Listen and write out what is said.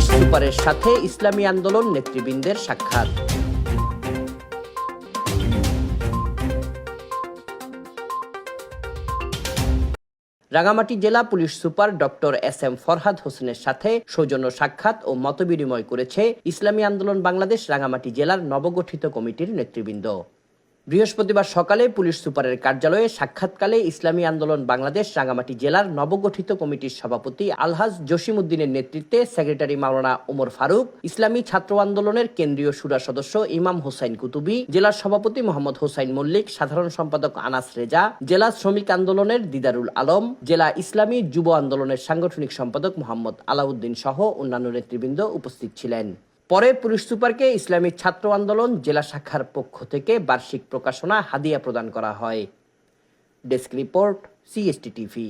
Police সুপারের সাথে ইসলামী আন্দোলন নেতৃবৃন্দের সাক্ষাৎ। রাঙামাটি জেলা police super doctor S M Farhad হোসেনের সাথে সৌজন্য সাক্ষাৎ ও মতবিনিময় করেছে ইসলামী আন্দোলন বাংলাদেশ রাঙামাটি জেলার নবগঠিত কমিটির নেতৃবৃন্দ। বৃহস্পতিবার সকালে পুলিশ সুপারের কার্যালয়ে সাক্ষাৎকালে ইসলামী আন্দোলন বাংলাদেশ রাঙামাটি জেলার নবগঠিত কমিটির সভাপতি আলহাজ জসিমউদ্দিনের নেতৃত্বে সেক্রেটারি মাওলানা ওমর ফারুক, ইসলামী ছাত্র আন্দোলনের কেন্দ্রীয় সুরা সদস্য ইমাম হোসাইন কুতুবি, জেলার সভাপতি মোহাম্মদ হোসাইন মল্লিক, সাধারণ সম্পাদক আনাস রেজা, জেলা শ্রমিক আন্দোলনের দিদারুল আলম, জেলা ইসলামী যুব আন্দোলনের সাংগঠনিক সম্পাদক মোহাম্মদ আলাউদ্দিন সহ অন্যান্য নেতৃবৃন্দ উপস্থিত ছিলেন। পরে পুলিশ সুপারকে ইসলামী ছাত্র আন্দোলন জেলা শাখার পক্ষ থেকে বার্ষিক প্রকাশনা হাদিয়া প্রদান করা হয়। Desk report CST TV